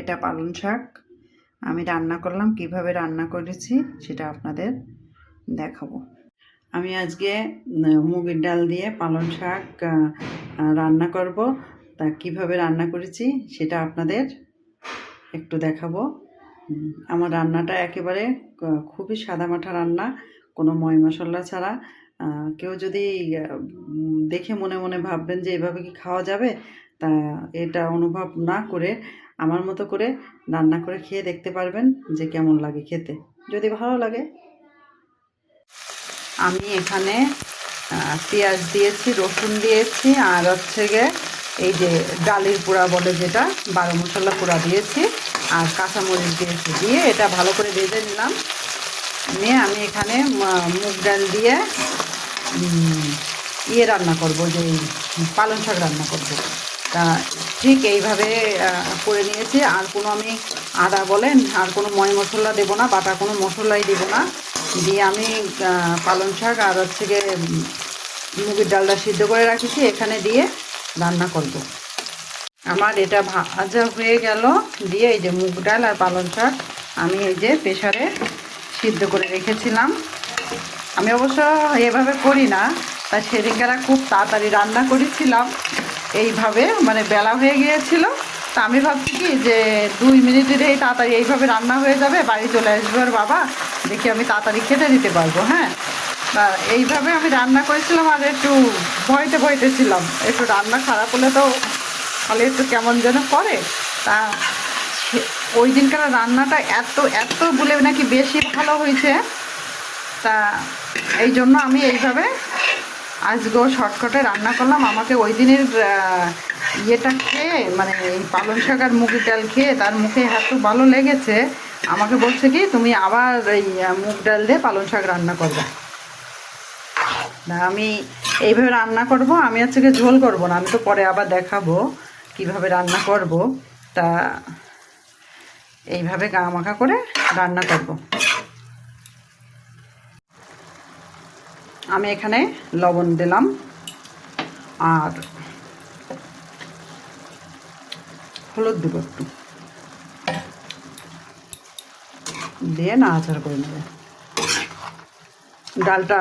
এটা পালং শাক। আমি রান্না করলাম, কীভাবে রান্না করেছি সেটা আপনাদের দেখাবো। আমি আজকে মুগের ডাল দিয়ে পালং শাক রান্না করব। তা কীভাবে রান্না করেছি সেটা আপনাদের একটু দেখাবো। আমার রান্নাটা একেবারে খুবই সাদামাঠা রান্না, কোনো ময় মশলা ছাড়া। কেউ যদি দেখে মনে মনে ভাববেন যে এভাবে কি খাওয়া যাবে, তা এটা অনুভব না করে আমার মতো করে রান্না করে খেয়ে দেখতে পারবেন যে কেমন লাগে খেতে। যদি ভালো লাগে। আমি এখানে পেঁয়াজ দিয়েছি, রসুন দিয়েছি, আর হচ্ছে গিয়ে এই যে ডালের পোড়া বলে যেটা, বারো মশলা পোড়া দিয়েছি, আর কাঁচামরিচ দিয়েছি। দিয়ে এটা ভালো করে ভেজে নিলাম। নিয়ে আমি এখানে মুগ ডাল দিয়ে ইয়ে রান্না করব, যে পালং শাক রান্না করব। ঠিক এইভাবে করে নিয়েছি। আর কোনো আমি আদা বলেন, আর কোনো ময় মশলা দেবো না, বাটা কোনো মশলাই দেবো না। দিয়ে আমি পালং শাক আর হচ্ছে গিয়ে মুগের ডালটা সিদ্ধ করে রাখেছি। এখানে দিয়ে রান্না করব। আমার এটা ভাজা হয়ে গেল। দিয়ে এই যে মুগ ডাল আর পালং শাক আমি এই যে প্রেশারে সিদ্ধ করে রেখেছিলাম। আমি অবশ্য এভাবে করি না তা সেদিনকারা খুব তাড়াতাড়ি রান্না করেছিলাম। এইভাবে মানে বেলা হয়ে গিয়েছিল। তা আমি ভাবছি কি যে দুই মিনিটের এই তাড়াতাড়ি এইভাবে রান্না হয়ে যাবে, বাড়ি চলে আসবে ওর বাবা। দেখি আমি তাড়াতাড়ি খেতে দিতে পারব হ্যাঁ। তা এইভাবে আমি রান্না করেছিলাম আর একটু ভয়তে ভয়তে ছিলাম। একটু রান্না খারাপ হলে তো তাহলে একটু কেমন যেন করে। তা ওই দিনকার রান্নাটা এত এত বলে নাকি বেশি ভালো হয়েছে। তা এই জন্য আমি এইভাবে আজকেও শর্টকাটে রান্না করলাম। আমাকে ওই দিনের ইয়েটা খেয়ে মানে এই পালং শাক আর মুগের ডাল খেয়ে তার মুখে এত ভালো লেগেছে, আমাকে বলছে কি, তুমি আবার এই মুগ ডাল দিয়ে পালং শাক রান্না করবে। না আমি এইভাবে রান্না করব, আমি আজকে ঝোল করব না, আমি তো পরে আবার দেখাবো কীভাবে রান্না করব। তা এইভাবে গা মাখা করে রান্না করব। আমি এখানে লবণ দিলাম। আর হলুদ দেবো একটু। দিয়ে নাড়াচাড়া করে নেবে। ডালটা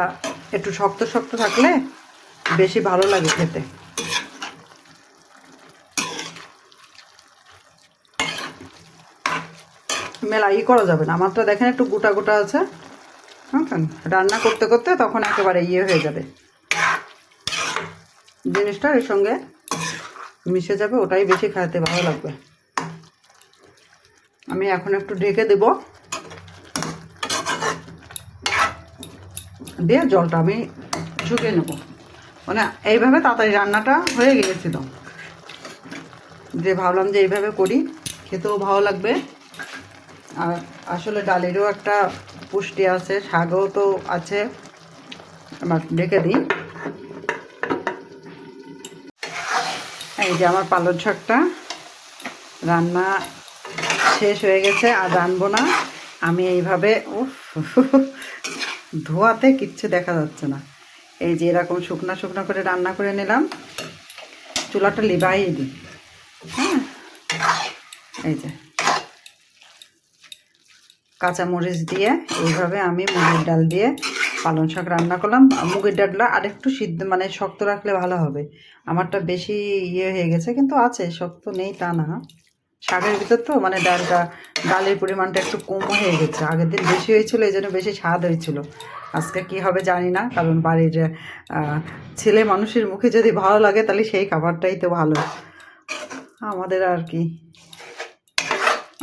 একটু শক্ত শক্ত থাকলে বেশি ভালো লাগে খেতে। মেলা ই করা যাবে না আমারটা দেখেন একটু গোটা গোটা আছে। বুঝছেন রান্না করতে করতে তখন একেবারে ইয়ে হয়ে যাবে। জিনিসটা এর সঙ্গে মিশে যাবে, ওটাই বেশি খাইতে ভালো লাগবে। আমি এখন একটু ঢেকে দেব। দিয়ে জলটা আমি শুকিয়ে নেব। মানে এইভাবে তাড়াতাড়ি রান্নাটা হয়ে গিয়েছিল। যে ভাবলাম যে এইভাবে করি, খেতেও ভালো লাগবে। আর আসলে ডালেরও একটা পুষ্টি আছে, শাকও তো আছে। আমার ডেকে দিই। এই যে আমার পালন শাকটা রান্না শেষ হয়ে গেছে, আর রানবো না। আমি এইভাবে ধোয়াতে কিচ্ছু দেখা যাচ্ছে না। এই যে এরকম শুকনা শুকনো করে রান্না করে নিলাম। চুলাটা লিবাই দিই। হ্যাঁ? এই যে। কাঁচামরিচ দিয়ে, এইভাবে আমি মুগের ডাল দিয়ে পালং শাক রান্না করলাম। মুগের ডালটা আরেকটু সিদ্ধ মানে শক্ত রাখলে ভালো হবে। আমারটা বেশি ইয়ে হয়ে গেছে, কিন্তু আছে, শক্ত নেই তা না। শাকের ভিতর তো মানে ডালটা, ডালের পরিমাণটা একটু কম হয়ে গেছে। আগের দিন বেশি হয়েছিল এই জন্য বেশি স্বাদ হয়েছিল। আজকে কি হবে জানি না, কারণ বাড়ির ছেলে মানুষের মুখে যদি ভালো লাগে, তাহলে সেই খাবারটাই তো ভালো। আমাদের আর কি।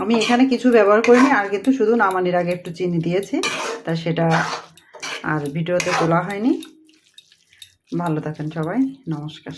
আমি এখানে কিছু ব্যবহার করিনি, আর কিন্তু শুধু নামানির আগে একটু চিনি দিয়েছি, তা সেটা আর ভিডিওতে তোলা হয়নি। ভালো থাকেন সবাই, নমস্কার।